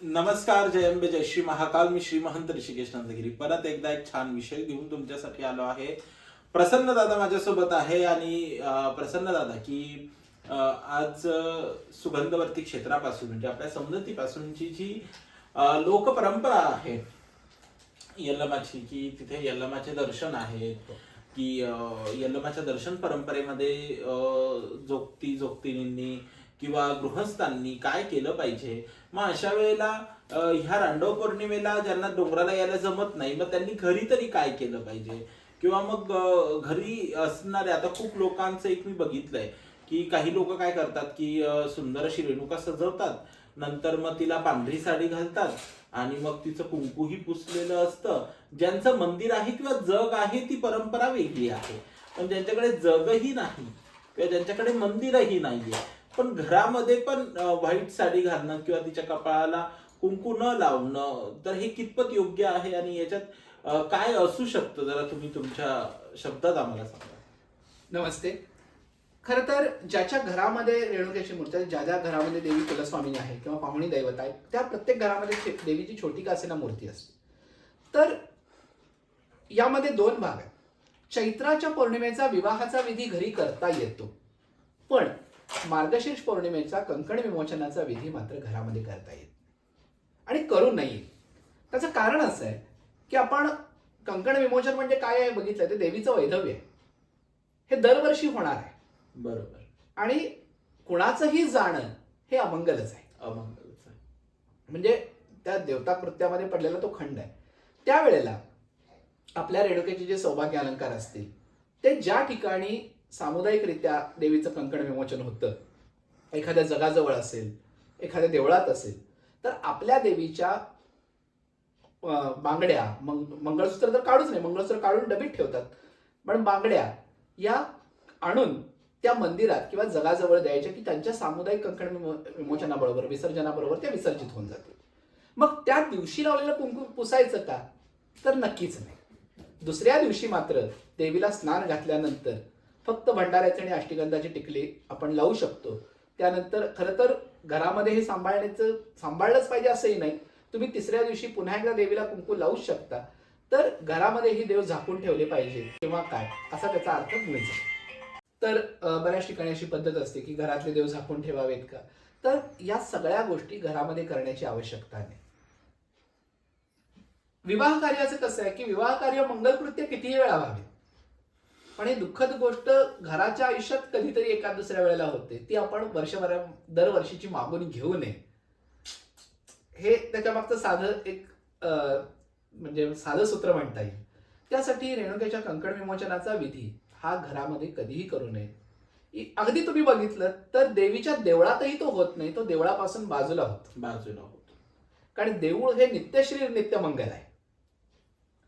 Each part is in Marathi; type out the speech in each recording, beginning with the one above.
नमस्कार जय अंबे जय श्री महाकाल. मी श्रीमहंत ऋषिकेश नंदगिरी. परत एकदा एक छान विषय घेऊन तुमच्यासाठी आलो आहे. प्रसन्न दादा माझ्यासोबत आहे आणि प्रसन्न दादा की आज सुगंधवर्ती क्षेत्रापासून म्हणजे आपल्या सौंदतीपासूनची जी लोकपरंपरा आहे यल्लमाची की तिथे यल्लमाचे दर्शन आहे की यल्लमाच्या दर्शन परंपरेमध्ये जोगती जोगतींनी किंवा गृहस्थांनी काय केलं पाहिजे? मग अशा वेळेला ह्या रांडव पौर्णिमेला ज्यांना डोंगराला यायला जमत नाही मग त्यांनी घरी तरी काय केलं पाहिजे? किंवा मग घरी असणारे आता खूप लोकांचं एक मी बघितलंय की काही लोक काय करतात की सुंदर अशी रेणुका सजवतात नंतर मग तिला पांढरी साडी घालतात आणि मग तिचं कुंकूही पुसलेलं असतं. ज्यांचं मंदिर आहे किंवा जग आहे ती परंपरा वेगळी आहे. पण ज्यांच्याकडे जगही नाही किंवा ज्यांच्याकडे मंदिरही नाहीये पण घरामध्ये पण व्हाईट साडी घालणं किंवा तिच्या कपाळाला कुंकू न लावणं तर हे कितपत योग्य आहे आणि याच्यात काय असू शकतं? जरा तुम्ही तुमच्या शब्दात आम्हाला सांगा. नमस्ते. खर तर ज्याच्या घरामध्ये रेणुकेची मूर्ती आहे ज्या ज्या घरामध्ये देवी कुलस्वामिनी आहे किंवा पाहुणी दैवत आहे त्या प्रत्येक घरामध्ये देवीची छोटी का असेना मूर्ती असते. तर यामध्ये दोन भाग आहेत. चैत्राच्या पौर्णिमेचा विवाहाचा विधी घरी करता येतो. पण मार्गशीर्ष पौर्णिमेचा कंकण विमोचनाचा विधी मात्र घरामध्ये करता येत आणि करू नये त्याचं कारण असं आहे की आपण कंकण विमोचन म्हणजे काय आहे बघितलं ते देवीचं वैधव्य आहे. हे दरवर्षी होणार आहे. बरोबर. आणि कुणाचंही जाणं हे अमंगलच आहे. अमंगलच आहे. म्हणजे त्या देवता कृत्यामध्ये पडलेला तो खंड आहे. त्यावेळेला आपल्या रेणुकेचे जे सौभाग्य अलंकार असतील ते ज्या ठिकाणी सामुदायिकरित्या देवीचं कंकण विमोचन होतं. एखाद्या जगाजवळ असेल एखाद्या देवळात असेल तर आपल्या देवीच्या बांगड्या मंग मंगळसूत्र तर काढूच नाही मंगळसूत्र काढून डबीत ठेवतात. पण बांगड्या या आणून त्या मंदिरात किंवा जगाजवळ द्यायच्या की त्यांच्या सामुदायिक कंकण विमोचनाबरोबर विसर्जनाबरोबर त्या विसर्जित होऊन जातील. मग त्या दिवशी लावलेलं कुंकू पुसायचं का? तर नक्कीच नाही. दुसऱ्या दिवशी मात्र देवीला स्नान घातल्यानंतर फक्त भंडाऱ्याचे आणि अष्टगंधाची टिकली आपण लावू शकतो. त्यानंतर खरं तर घरामध्ये हे सांभाळण्याचं सांभाळलंच पाहिजे असंही नाही. तुम्ही तिसऱ्या दिवशी पुन्हा एकदा देवीला कुंकू लावू शकता. तर घरामध्ये ही देव झाकून ठेवले पाहिजे किंवा काय? असा त्याचा अर्थ मिळतो तर बऱ्याच ठिकाणी अशी पद्धत असते की घरातले देव झाकून ठेवावेत का? तर या सगळ्या गोष्टी घरामध्ये करण्याची आवश्यकता नाही. विवाह कार्याचं कसं आहे की विवाह कार्य मंगलकृत्य कितीही वेळा व्हावे. पण ही दुःखद गोष्ट घराच्या आयुष्यात कधीतरी एका दुसऱ्या वेळेला होते. ती आपण वर्षभरा दरवर्षीची मागून घेऊ नये. हे त्याच्या मागचं साधं एक अं, म्हणजे साधं सूत्र म्हणता येईल. त्यासाठी रेणुकेच्या कंकण विमोचनाचा विधी हा घरामध्ये कधीही करू नये. अगदी तुम्ही बघितलं तर देवीच्या देवळातही तो होत नाही तो देवळापासून बाजूला होतो. बाजूला होतो. कारण देऊळ हे नित्यश्री नित्यमंगल आहे.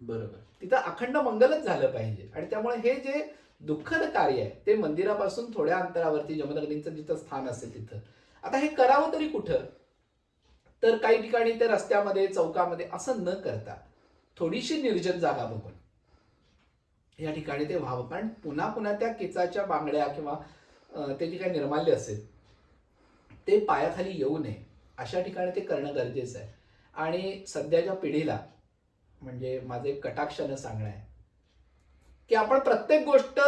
बरोबर. तिथं अखंड मंगलच झालं पाहिजे. आणि त्यामुळे हे जे दुःखद कार्य आहे ते मंदिरापासून थोड्या अंतरावरती जमदग्नींचं जिथं स्थान असेल तिथं. आता हे करावं तरी कुठं? तर काही ठिकाणी ते रस्त्यामध्ये चौकामध्ये असं न करता थोडीशी निर्जन जागा बघून. या ठिकाणी ते व्हावं. कारण पुन्हा पुन्हा त्या केचाच्या बांगड्या किंवा ते जे काही निर्माल्य असेल ते पायाखाली येऊ नये. अशा ठिकाणी ते करणं गरजेचं आहे. आणि सध्याच्या पिढीला म्हणजे माझं एक कटाक्षानं सांगणं आहे. की आपण प्रत्येक गोष्ट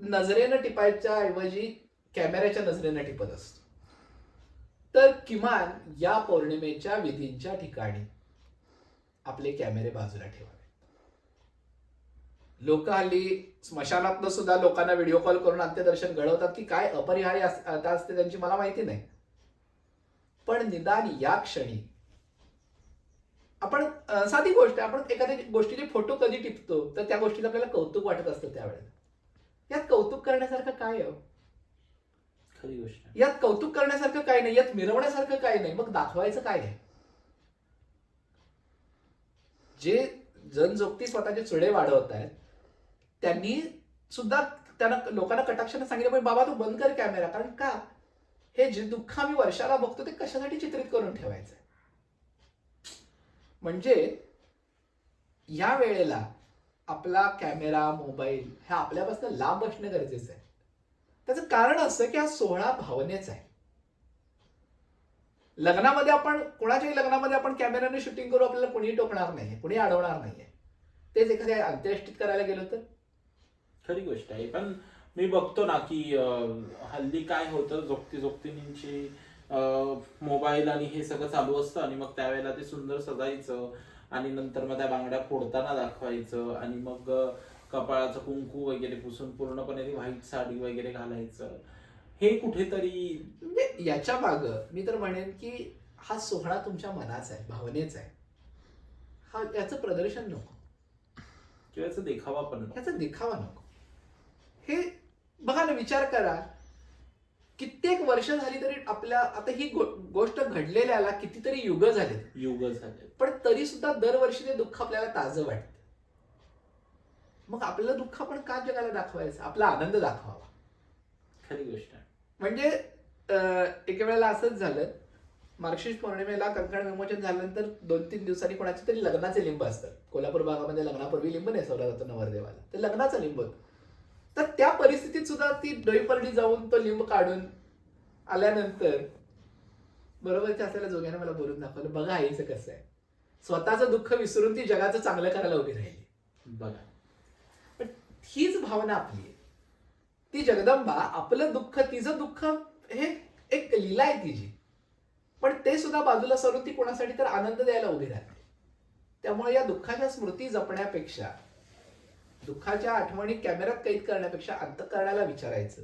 नजरेनं टिपायच्या ऐवजी कॅमेऱ्याच्या नजरेनं टिपत असतो. तर किमान या पौर्णिमेच्या विधींच्या ठिकाणी आपले कॅमेरे बाजूला ठेवावे. लोक हल्ली स्मशानातनं सुद्धा लोकांना व्हिडिओ कॉल करून अंत्यदर्शन घडवतात की काय अपरिहार्य अस- आता असते त्यांची मला माहिती नाही. पण निदान या क्षणी आपण साधी गोष्ट आहे आपण एखाद्या गोष्टीचे फोटो कधी टिपतो तर त्या गोष्टीला आपल्याला कौतुक वाटत असतं त्यावेळेला यात कौतुक करण्यासारखं काय आहे हो? खरी गोष्ट. यात कौतुक करण्यासारखं काय नाही यात मिरवण्यासारखं काय नाही मग दाखवायचं काय आहे जे जनजोगती स्वतःचे चुडे वाढवत आहेत त्यांनी सुद्धा त्यांना लोकांना कटाक्षाने सांगितलं पण बाबा तू बंद कर कॅमेरा कारण का हे जे दुःख आम्ही वर्षाला बघतो ते कशासाठी चित्रित करून ठेवायचं म्हणजे या वेळेला आपला कॅमेरा मोबाईल हे आपल्यापासून लांब असणं गरजेचं आहे. त्याचं कारण असं की हा सोहळा भावनेचा आहे. लग्नामध्ये आपण कोणाच्याही लग्नामध्ये आपण कॅमेऱ्याने शूटिंग करू आपल्याला कुणी टोकणार नाही कुणी अडवणार नाहीये तेच एखाद्या अंत्येष्टीत करायला गेलो तर? खरी गोष्ट आहे पण मी बघतो ना की हल्ली काय होतं झोपती जोगतींची मोबाईल आणि हे सगळं चालू असतं आणि मग त्यावेळेला ते सुंदर सजायचं आणि नंतर मग त्या बांगड्या फोडताना दाखवायचं आणि मग कपाळाचं कुंकू वगैरे पुसून पूर्णपणे ती व्हाईट साडी वगैरे घालायचं. हे कुठेतरी म्हणजे याच्या माग मी तर म्हणेन की हा सोहळा तुमच्या मनाचा आहे भावनेचा आहे. हा याचं प्रदर्शन नको. किंवा याचा देखावा पण नको. याचा दिखावा नको. हे बघा ना विचार करा. कित्येक वर्ष झाली तरी आपल्या आता ही गो- गोष्ट घडलेल्याला कितीतरी युग झाले युग झाले पण तरी सुद्धा दरवर्षी ते दुःख आपल्याला ताजं वाटतं. मग आपलं दुःख आपण का जगाला दाखवायचं? आपला आनंद दाखवावा. खरी गोष्ट म्हणजे एके वेळेला असंच झालं. मार्गशीर्ष पौर्णिमेला कंकण विमोचन झाल्यानंतर दोन तीन दिवसांनी कोणाचे तरी लग्नाचे लिंब असतात. कोल्हापूर भागामध्ये लग्नापूर्वी लिंब नेसवला जातो नवरदेवाला. ते लग्नाचं लिंब होतं. तर त्या परिस्थितीत सुद्धा ती डोईपर्डी जाऊन तो लिंब काढून आल्यानंतर बरोबरच्या असलेल्या जोग्याने मला बोलून दाखवलं बघा आईचं कसं आहे. स्वतःचं दुःख विसरून ती जगाचं चांगलं करायला उभी राहिली. बघा. पण हीच भावना आपली आहे. ती जगदंबा आपलं दुःख तिचं दुःख हे एक लीला आहे तिची. पण ते सुद्धा बाजूला सरून ती कोणासाठी तर आनंद द्यायला उभी राहते. त्यामुळे या दुःखाच्या स्मृती जपण्यापेक्षा दुःखाच्या आठवणी कॅमेऱ्यात कैद करण्यापेक्षा अंतकरणाला विचारायचं.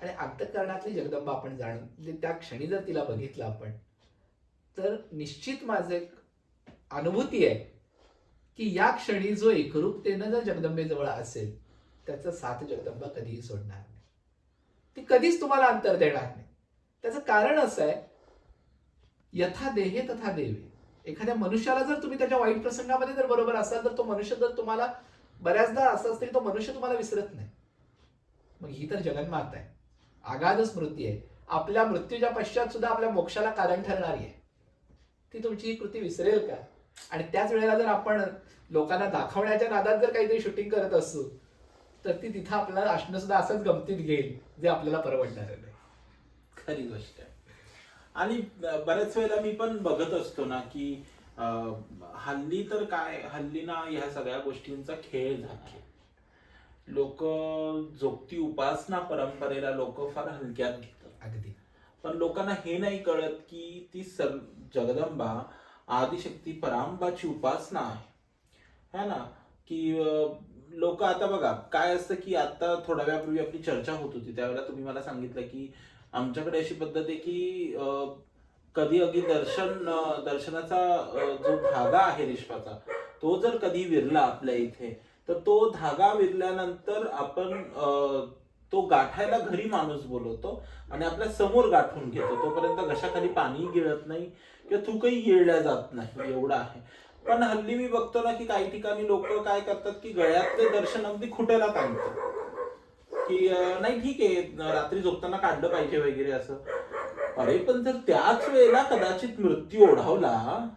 आणि अंतकरणातली जगदंबा आपण जाणून म्हणजे त्या क्षणी जर तिला बघितलं आपण तर निश्चित माझं एक अनुभूती आहे की या क्षणी जो एकरूपतेनं जर जगदंबेजवळ असेल त्याचं साथ जगदंबा कधीही सोडणार नाही. ती कधीच तुम्हाला अंतर देणार नाही. त्याचं कारण असं आहे यथा देहे तथा देवे. एखाद्या मनुष्याला जर तुम्ही त्याच्या वाईट प्रसंगामध्ये जर बरोबर असाल तर तो मनुष्य जर तुम्हाला बऱ्याचदा असं असतं की तो मनुष्य तुम्हाला विसरत नाही. मग ही तर जगन्माता आहे. आगाध स्मृती आहे. आपल्या मृत्यूच्या पश्चात सुद्धा आपल्या मोक्षाला कारण ठरणारी आहे. ती तुमची ही कृती विसरेल का? आणि त्याच वेळेला जर आपण लोकांना दाखवण्याच्या नादात जर काहीतरी शूटिंग करत असू तर ती तिथं आपल्याला असणं सुद्धा असंच गमतीत घेईल जे आपल्याला परवडणार नाही. खरी गोष्ट आहे. आणि बऱ्याच वेळेला मी पण बघत असतो ना की हल्ली तर काय हल्ली ना ह्या सगळ्या गोष्टींचा खेळ झाला लोक जोगती उपासना परंपरेला लोक फार हलक्यात घेतात. अगदी. पण लोकांना हे नाही कळत की ती सग जगदंबा आदिशक्ती परांबाची उपासना आहे. है ना? की लोक आता बघा काय असतं की आता थोड्या वेळापूर्वी आपली चर्चा होत होती. त्यावेळेला तुम्ही मला सांगितलं की आमच्याकडे अशी पद्धत आहे की कधी अगदी दर्शन दर्शनाचा जो धागा आहे रेशमाचा तो जर कधी विरला आपल्या इथे तर तो धागा विरल्यानंतर आपण तो गाठायला घरी माणूस बोलवतो आणि आपल्यासमोर गाठून घेतो. तोपर्यंत घशाखाली पाणी गिळत नाही किंवा थुकही गिळल्या जात नाही एवढं आहे. पण हल्ली मी बघतो ना की काही ठिकाणी लोक काय करतात की गळ्यातले दर्शन अगदी खुट्याला काढतात की नाही ठीक आहे रात्री झोपताना काढलं पाहिजे वगैरे असं. अरे पण जर त्याच वेळेला कदाचित मृत्यू ओढावला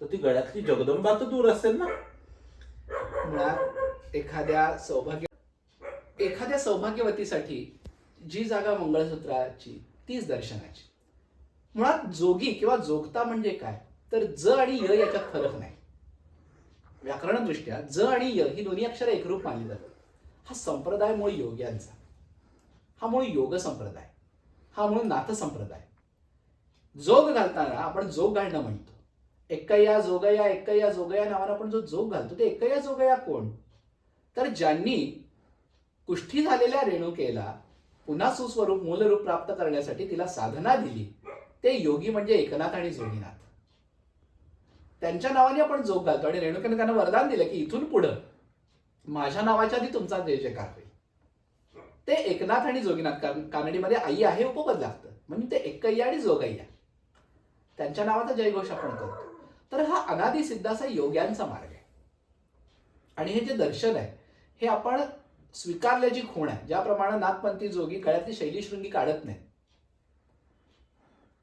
तर ती गळ्यातली जगदंबा तर दूर असेल ना? मुळात एखाद्या सौभाग्य एखाद्या सौभाग्यवतीसाठी जी जागा मंगळसूत्राची तीच दर्शनाची. मुळात जोगी किंवा जोगता म्हणजे काय? तर ज आणि य याच्यात फरक नाही. व्याकरणदृष्ट्या ज आणि य ही दोन्ही अक्षर एकरूप मानली जातात. हा संप्रदाय मूळ योग्यांचा. हा मूळ योग संप्रदाय. हा म्हणून नाथ संप्रदाय. जोग घालताना आपण जोग घालणं म्हणतो. एकय्या जोगया एकय्या जोगया नावानं आपण जो जोग घालतो ते एकय्या जोगया कोण? तर ज्यांनी कुष्ठी झालेल्या रेणुकेला पुन्हा सुस्वरूप मूलरूप प्राप्त करण्यासाठी तिला साधना दिली ते योगी म्हणजे एकनाथ आणि जोगीनाथ. त्यांच्या नावाने आपण जोग घालतो आणि रेणुकेने त्यांना वरदान दिलं की इथून पुढं माझ्या नावाच्या आधी तुमचा जय जयकार होईल. ते एकनाथ आणि जोगीनाथ कारण कानडीमध्ये आई आहे उपपद लागतं. म्हणजे ते एकय्या आणि जोगय्या त्यांच्या नावाचा जयघोष आपण करतो. तर हा अनादी सिद्धाचा योग्यांचा मार्ग आहे. आणि हे जे दर्शन आहे हे आपण स्वीकारल्याची खूण आहे ज्याप्रमाणे नाथपंथी जोगी गळ्यातली शैलीशृंगी काढत नाही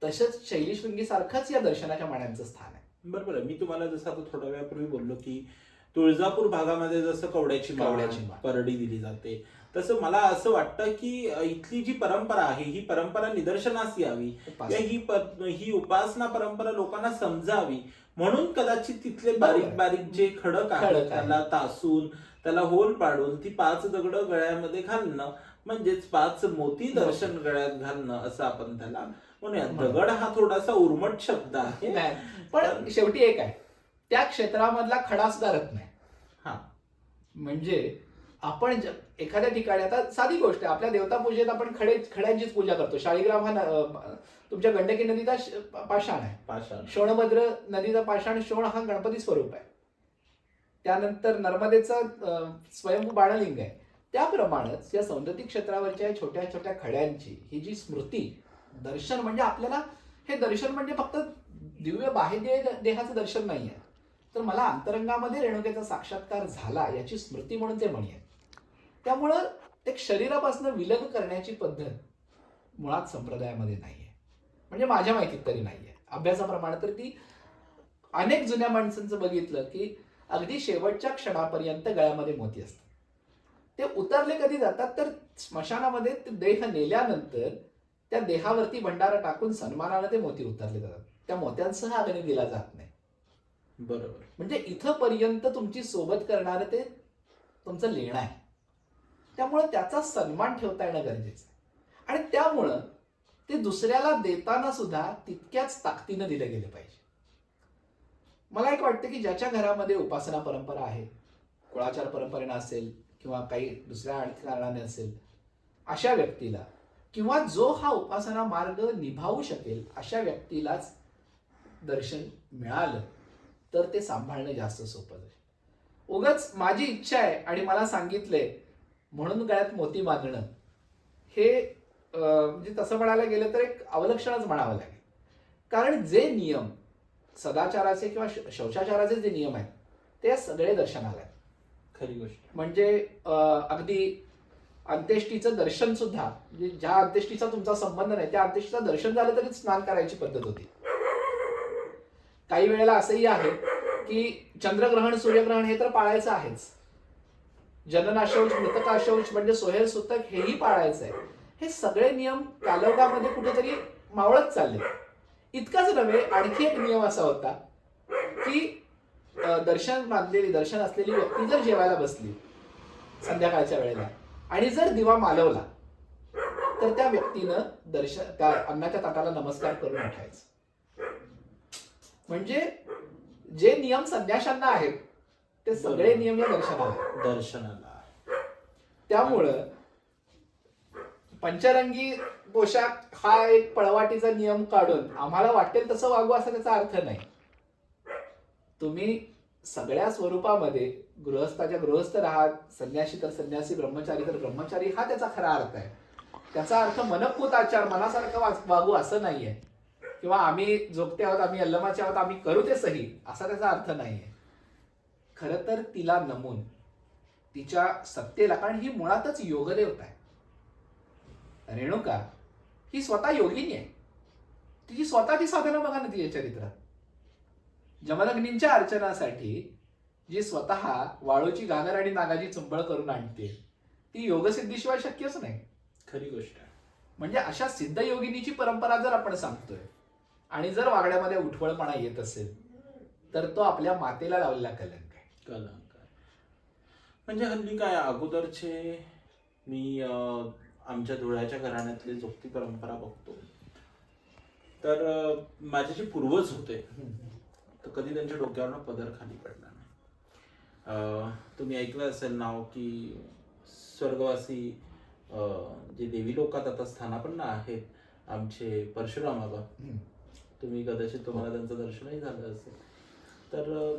तसंच शैलीशृंगी सारखंच या दर्शनाच्या माण्यांचं स्थान आहे. बरोबर मी तुम्हाला जसं आता थोड्या वेळापूर्वी बोललो की तुळजापूर भागामध्ये जसं कवड्याची कवड्याची. परडी दिली जाते तसं मला असं वाटतं की इथली जी परंपरा आहे ही परंपरा निदर्शनास यावी. ही ही उपासना परंपरा लोकांना समजावी. म्हणून कदाचित तिथले बारीक. बारीक जे खडक आहेत आहे. त्याला तासून त्याला होल पाडून ती पाच दगड गळ्यामध्ये घालणं म्हणजेच पाच मोती दर्शन गळ्यात घालणं असं आपण त्याला म्हणूया. म्हणू. दगड हा थोडासा उर्मट शब्द आहे. नाही. पण शेवटी एक आहे. त्या क्षेत्रामधला खडा सुद्धा रत्न आहे हा. म्हणजे आपण एखाद्या ठिकाणी आता साधी गोष्ट आहे आपल्या देवता पूजेत आपण खडे खड्यांचीच पूजा करतो. शाळीग्राम हा तुमच्या गंडकी नदीचा पाषाण आहे. पाषाण. शोणभद्र नदीचा पाषाण शोण हा गणपती स्वरूप आहे. त्यानंतर नर्मदेचं स्वयंभू बाणलिंग आहे. त्याप्रमाणेच या सौंदर्य क्षेत्रावरच्या छोट्या छोट्या खड्यांची ही जी स्मृती दर्शन म्हणजे आपल्याला हे दर्शन म्हणजे फक्त दिव्य बाह्य देहाचं दर्शन नाही आहे तर मला अंतरंगामध्ये रेणुकेचा साक्षात्कार झाला याची स्मृती म्हणून ते म्हणी आहे त्यामुळं ते शरीरापासून विलग करण्याची पद्धत मुळात संप्रदायामध्ये नाही आहे म्हणजे माझ्या माहितीत तरी नाही आहे अभ्यासाप्रमाणे तर ती अनेक जुन्या माणसांचं बघितलं की अगदी शेवटच्या क्षणापर्यंत गळ्यामध्ये मोती असतात. ते उतरले कधी जातात तर स्मशानामध्ये ते देह नेल्यानंतर त्या देहावरती भंडारा टाकून सन्मानानं ते मोती उतरले जातात. त्या मोत्यांसह अग्नी दिला जात नाही. बरोबर. म्हणजे इथं पर्यंत तुमची सोबत करणारं ते तुमचं लेणं आहे. त्यामुळं त्याचा सन्मान ठेवता येणं गरजेचं आहे. आणि त्यामुळं ते दुसऱ्याला देताना सुद्धा तितक्याच ताकदीनं दिलं गेलं पाहिजे. मला एक वाटतं की ज्याच्या घरामध्ये उपासना परंपरा आहे कुळाचार परंपरेनं असेल किंवा काही दुसऱ्या आणखी कारणाने असेल अशा व्यक्तीला किंवा जो हा उपासना मार्ग निभावू शकेल अशा व्यक्तीलाच दर्शन मिळालं तर ते सांभाळणं जास्त सोपं जाईल. उगाच माझी इच्छा आहे आणि मला सांगितलंय म्हणून गळ्यात मोती बांधणं हे म्हणजे तसं म्हणायला गेलं तर एक अवलक्षणच म्हणावं लागेल. कारण जे नियम सदाचाराचे किंवा शौचाचाराचे जे नियम आहेत ते सगळे दर्शनाला आहेत. खरी गोष्ट. म्हणजे अगदी अंत्येष्टीचं दर्शन सुद्धा म्हणजे ज्या अंत्येष्टीचा तुमचा संबंध नाही त्या अंत्येष्टीचं दर्शन झालं तरी स्नान करायची पद्धत होती. काही वेळेला असंही आहे की चंद्रग्रहण सूर्यग्रहण हे तर पाळायचं आहेच. जननाशौच मृतकाशौच म्हणजे सोहेल सुतक हेही पाळायचं आहे हे सगळे नियम कालौकामध्ये कुठेतरी मावळत चालले. इतकाच नव्हे आणखी एक नियम असा होता की दर्शन बांधलेली दर्शन असलेली व्यक्ती जर जेवायला बसली संध्याकाळच्या वेळेला आणि जर दिवा मालवला तर त्या व्यक्तीनं दर्शन त्या अन्नाच्या ताटाला नमस्कार करून उठायचं. म्हणजे जे नियम संन्याशांना आहेत ते सगळे. नियम या दर्शनाला आहेत. दर्शनाला त्यामुळं पंचरंगी पोशाख हा एक पळवाटीचा नियम काढून आम्हाला वाटेल तसं वागू असा त्याचा अर्थ नाही. तुम्ही सगळ्या स्वरूपामध्ये गृहस्थाच्या गृहस्थ राहात संन्यासी तर संन्यासी ब्रह्मचारी तर ब्रह्मचारी हा त्याचा खरा अर्थ आहे. त्याचा अर्थ मनपूत आचार मनासारखं वाच- वागू असं नाहीये. किंवा आम्ही जोगते आहोत आम्ही अल्लमाचे आहोत आम्ही करू ते सही असा त्याचा अर्थ नाहीये. खरं तर तिला नमून तिच्या सत्तेला कारण ही मुळातच योगदेवता आहे. रेणुका ही स्वतः योगिनी आहे. तिची स्वतःची साधनं बघा ना तिच्या चरित्रात. जमदग्नींच्या अर्चनासाठी जी स्वतः वाळूची घागर आणि नागाची चुंबळ करून आणते ती योगसिद्धीशिवाय शक्यच नाही. खरी गोष्ट म्हणजे अशा सिद्ध योगिनीची परंपरा जर आपण सांगतोय आणि जर वागण्यामध्ये उठवळपणा येत असेल तर तो आपल्या मातेला लावलेला कलंक. आहे कलंक आहे. म्हणजे हल्ली काय अगोदरचे मी आमच्या धुळ्याच्या घराण्यातले जोगती परंपरा बघतो तर माझे जे पूर्वज होते तर कधी त्यांच्या डोक्यावरनं पदर खाली पडला नाही अं, तुम्ही ऐकलं असेल नाव की स्वर्गवासी जे देवी लोकात आता स्थानापन्न आहेत आमचे परशुराम बाबा. तुम्ही कदाचित तुम्हाला त्यांचं दर्शनही झालं असेल तर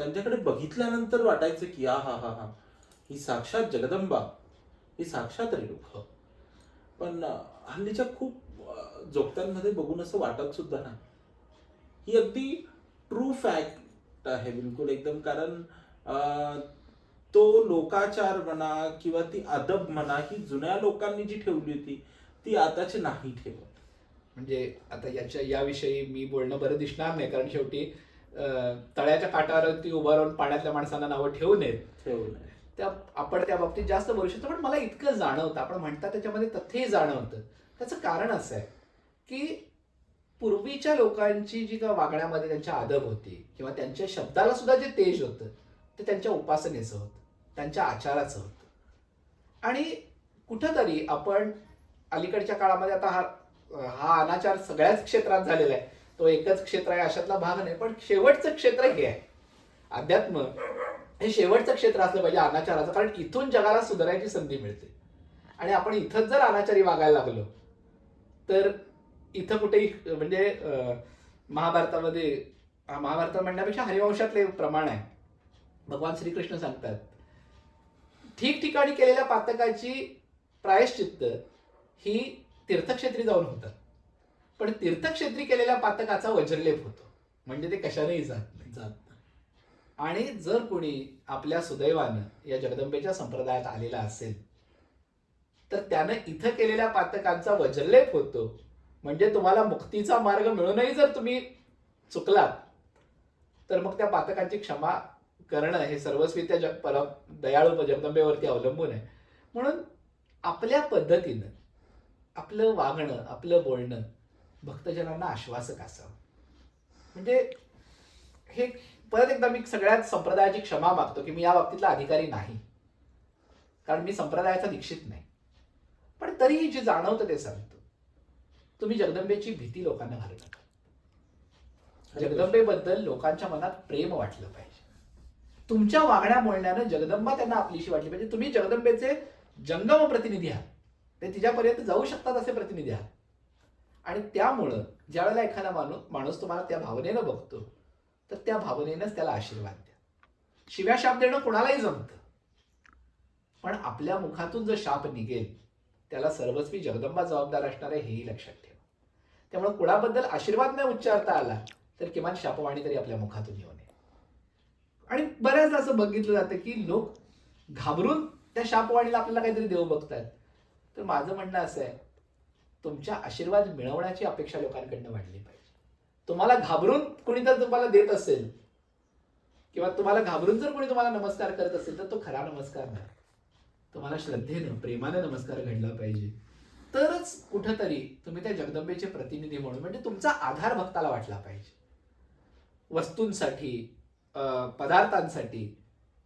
त्यांच्याकडे बघितल्यानंतर वाटायचं की आ हा हा हा. ही साक्षात जगदंबा. ही साक्षात रेणुक. पण हल्लीच्या खूप जोगत्यांमध्ये बघून असं वाटत सुद्धा नाही. ही अगदी ट्रू फॅक्ट आहे बिलकुल एकदम कारण तो लोकाचार म्हणा किंवा ती अदब म्हणा ही जुन्या लोकांनी जी ठेवली होती ती आताची नाही ठेवत. म्हणजे आता याच्या याविषयी मी बोलणं बरं दिसणार नाही कारण शेवटी तळ्याच्या काठावरती उभं राहून पाण्यातल्या माणसांना नावं ठेवू नयेत. ठेवू नये. त्या आपण त्या बाबतीत जास्त बोलू शकतो पण मला इतकं जाणवतं आपण म्हणता त्याच्यामध्ये तथ्यही जाणवतं. त्याचं कारण असं आहे की पूर्वीच्या लोकांची जी का वागण्यामध्ये त्यांच्या आदब होती किंवा त्यांच्या शब्दाला सुद्धा जे तेज होतं ते त्यांच्या उपासनेचं होतं त्यांच्या आचाराचं होतं. आणि कुठंतरी आपण अलीकडच्या काळामध्ये आता हा हा अनाचार सगळ्याच क्षेत्रात झालेला आहे. तो एकच क्षेत्र आहे अशातला भाग नाही पण शेवटचं क्षेत्र हे आहे. अध्यात्म हे शेवटचं क्षेत्र असलं पाहिजे अनाचाराचं कारण इथून जगाला सुधारायची संधी मिळते. आणि आपण इथंच जर अनाचारी वागायला लागलो तर इथं कुठेही म्हणजे अं, महाभारतामध्ये हा, महाभारत म्हणण्यापेक्षा हरिवंशातले प्रमाण आहे. भगवान श्रीकृष्ण सांगतात ठिकठिकाणी केलेल्या पातकाची प्रायश्चित्त ही तीर्थक्षेत्री जाऊन होतात. पण तीर्थक्षेत्री केलेल्या पातकाचा वज्रलेप होतो. म्हणजे ते कशानेही जात जात आणि जर कोणी आपल्या सुदैवानं या जगदंबेच्या संप्रदायात आलेला असेल तर त्यानं इथं केलेल्या पातकांचा वज्रलेप होतो. म्हणजे तुम्हाला मुक्तीचा मार्ग मिळूनही जर तुम्ही चुकलात तर मग त्या पातकांची क्षमा करणं हे सर्वस्वी त्या जग पर दयाळू जगदंबेवरती अवलंबून आहे. म्हणून आपल्या पद्धतीनं आपलं वागणं आपलं बोलणं भक्तजनांना आश्वासक असावं. म्हणजे हे परत एकदा मी सगळ्यात संप्रदायाची क्षमा मागतो की मी या बाबतीतला अधिकारी नाही. कारण मी संप्रदायाचा दीक्षित नाही. पण तरीही जे जाणवतं ते सांगतो. तुम्ही जगदंबेची भीती लोकांना घालू नका. जगदंबेबद्दल लोकांच्या मनात प्रेम वाटलं पाहिजे. तुमच्या वागण्या बोलण्यानं जगदंबा त्यांना आपलीशी वाटली पाहिजे. तुम्ही जगदंबेचे जंगम प्रतिनिधी आहात. ते तिच्यापर्यंत जाऊ शकतात असे प्रतिनिधी आहात. आणि त्यामुळं ज्या वेळेला एखादा माणूस माणूस तुम्हाला त्या भावनेनं बघतो तर त्या भावनेनंच त्याला आशीर्वाद द्या. शिव्या शाप देणं कोणालाही जमतं. पण आपल्या मुखातून जो शाप निघेल त्याला सर्वस्वी जगदंबा जबाबदार असणार आहे हेही लक्षात ठेवा. त्यामुळे कुणाबद्दल आशीर्वाद नाही उच्चारता आला तर किमान शापवाणी तरी आपल्या मुखातून येऊ नये. आणि बऱ्याचदा असं बघितलं जातं की लोक घाबरून त्या शापवाणीला आपल्याला काहीतरी देऊ बघतात. तर माझं म्हणणं असं आहे तुमच्या आशीर्वाद मिळवण्याची अपेक्षा लोकांकडनं वाढली पाहिजे. तुम्हाला घाबरून कुणी जर तुम्हाला देत असेल किंवा तुम्हाला घाबरून जर कोणी तुम्हाला नमस्कार करत असेल तर तो खरा नमस्कार नाही. तुम्हाला श्रद्धेनं प्रेमानं नमस्कार घडला पाहिजे. तरच कुठंतरी तुम्ही त्या जगदंबेचे प्रतिनिधी म्हणून म्हणजे तुमचा आधार भक्ताला वाटला पाहिजे. वस्तूंसाठी पदार्थांसाठी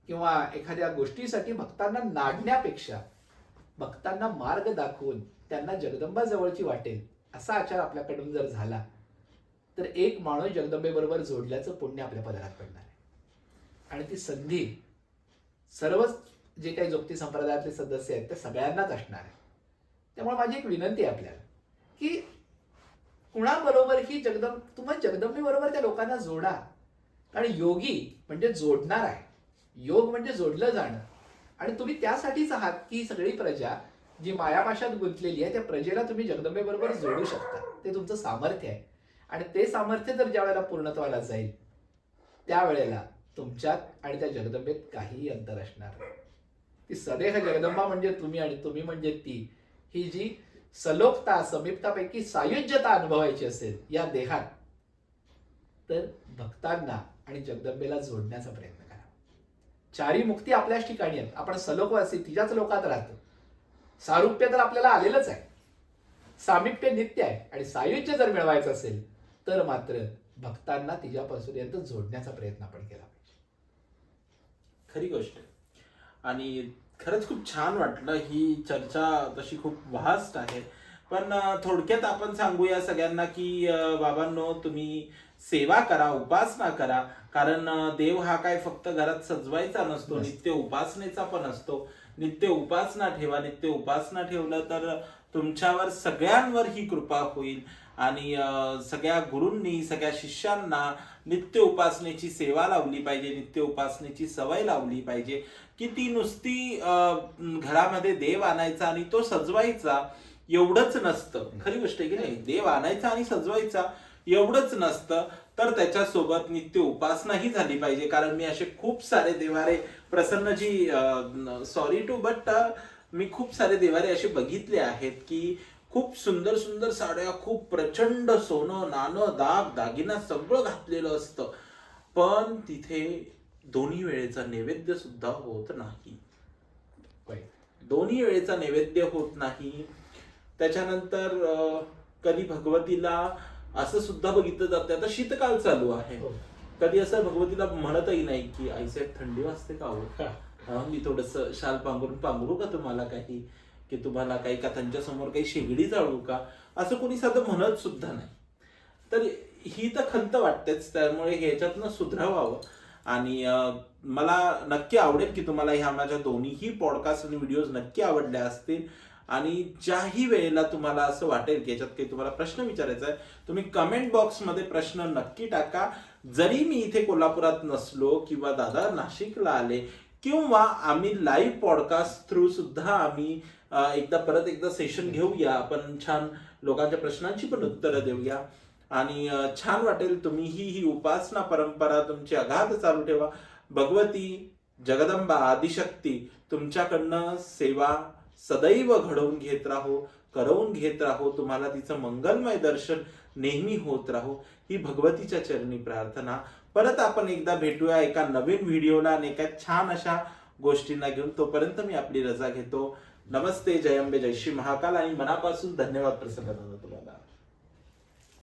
किंवा एखाद्या गोष्टीसाठी भक्तांना नाडण्यापेक्षा भक्तांना मार्ग दाखवून त्यांना जगदंबा जवळची वाटेल असा आचार आपल्याकडून जर झाला तर एक माणूस जगदंबेबरोबर जोडल्याचं पुण्य आपल्या पदरात पडणार आहे. आणि ती संधी सर्वच जे काही जोगती संप्रदायातले सदस्य आहेत त्या सगळ्यांनाच असणार आहे. त्यामुळे माझी एक विनंती आहे आपल्याला की कुणाबरोबर ही जगदंब तुम्हा जगदंबेबरोबर त्या लोकांना जोडा. कारण योगी म्हणजे जोडणार आहे. योग म्हणजे जोडलं जाणं. आणि तुम्ही त्यासाठीच आहात की सगळी प्रजा जी मायामाशात गुंतलेली आहे त्या प्रजेला तुम्ही जगदंबेबरोबर जोडू शकता. ते तुमचं सामर्थ्य आहे. आणि ते सामर्थ्य जर ज्या वेळेला पूर्णत्वाला जाईल त्यावेळेला तुमच्यात आणि त्या जगदंबेत काहीही अंतर असणार ती सदेह जगदंबा म्हणजे तुम्ही आणि तुम्ही म्हणजे ती. ही जी सलोकता समीपतापैकी सायुज्यता अनुभवायची असेल या देहात तर भक्तांना आणि जगदंबेला जोडण्याचा प्रयत्न करा. चारी मुक्ती आपल्याच ठिकाणी आहेत. आपण सलोकवासी तिच्याच लोकात राहतो. सारुप्य तर आपल्याला आलेलंच आहे. सामिप्य नित्य आहे आणि सायुज्य जर मिळवायचं असेल तर मात्र भक्तांना तिच्यापासून जोडण्याचा प्रयत्न आपण केला पाहिजे. खरी गोष्ट. आणि खरंच खूप छान वाटलं ही चर्चा तशी खूप वास्ट आहे. पण थोडक्यात आपण सांगूया सगळ्यांना की बाबांनो तुम्ही सेवा करा उपासना करा. कारण देव हा काय फक्त घरात सजवायचा नसतो. नित्य उपासनेचा पण असतो. नित्य उपासना ठेवा. नित्य उपासना ठेवलं तर तुमच्यावर सगळ्यांवर ही कृपा होईल. आणि सगळ्या गुरूंनी सगळ्या शिष्यांना नित्य उपासनेची सेवा लावली पाहिजे. नित्य उपासनेची सवय लावली पाहिजे. की ती नुसती अं, घरामध्ये देव आणायचा आणि तो सजवायचा एवढंच नसतं. खरी गोष्ट आहे की नाही? देव आणायचा आणि सजवायचा एवढंच नसतं. तर त्याच्यासोबत नित्य उपासनाही झाली पाहिजे. कारण मी असे खूप सारे देवारे प्रसन्नजी सॉरी टू बट मी खूप सारे देवारे असे बघितले आहेत की खूप सुंदर सुंदर साड्या खूप प्रचंड सोनं नाणं दाग दागिना सगळं घातलेलं असतं. पण तिथे दोन्ही वेळेचा नैवेद्य सुद्धा होत नाही. दोन्ही वेळेचा नैवेद्य होत नाही. त्याच्यानंतर कधी भगवतीला असं सुद्धा बघितलं जातं. आता शीतकाळ चालू आहे. हो. कधी असं भगवतीला म्हणतही नाही की आईसाहेब थंडी वाजते का हो? मी थोडस शाल पांघरून पांघरू का तुम्हाला काही? की तुम्हाला काही का त्यांच्यासमोर काही शेगडी जाळू का? असं कोणी साधं म्हणत सुद्धा नाही. तर ही तर खंत वाटतेच. त्यामुळे ह्याच्यातनं सुधरावावं. आणि मला नक्की आवडेल की तुम्हाला ह्या माझ्या दोन्हीही पॉडकास्ट आणि व्हिडिओज नक्की आवडल्या असतील. आणि ज्याही वेळेला तुम्हाला असं वाटेल की याच्यात काही तुम्हाला प्रश्न विचारायचा आहे तुम्ही कमेंट बॉक्समध्ये प्रश्न नक्की टाका. जरी मी इथे कोल्हापुरात नसलो किंवा दादा नाशिकला आले किंवा आम्ही लाईव्ह पॉडकास्ट थ्रू सुद्धा आम्ही एकदा परत एकदा सेशन घेऊया. आपण छान लोकांच्या प्रश्नांची पण उत्तरं देऊया. आणि छान वाटेल तुम्हीही ही उपासना परंपरा तुमची अगाध चालू ठेवा. भगवती जगदंबा आदिशक्ती तुमच्याकडनं सेवा सदैव घडवून घेत राहो करवून घेत राहो तुम्हाला तिचं मंगलमय दर्शन नेहमी होत राहो ही भगवतीच्या चरणी प्रार्थना. परत आपण एकदा भेटूया एका नवीन व्हिडिओला आणि एका छान अशा गोष्टींना घेऊन. तोपर्यंत मी आपली रजा घेतो. नमस्ते जय अंबे जय श्री महाकाल आणि मनापासून धन्यवाद प्रसन्न तुम्हाला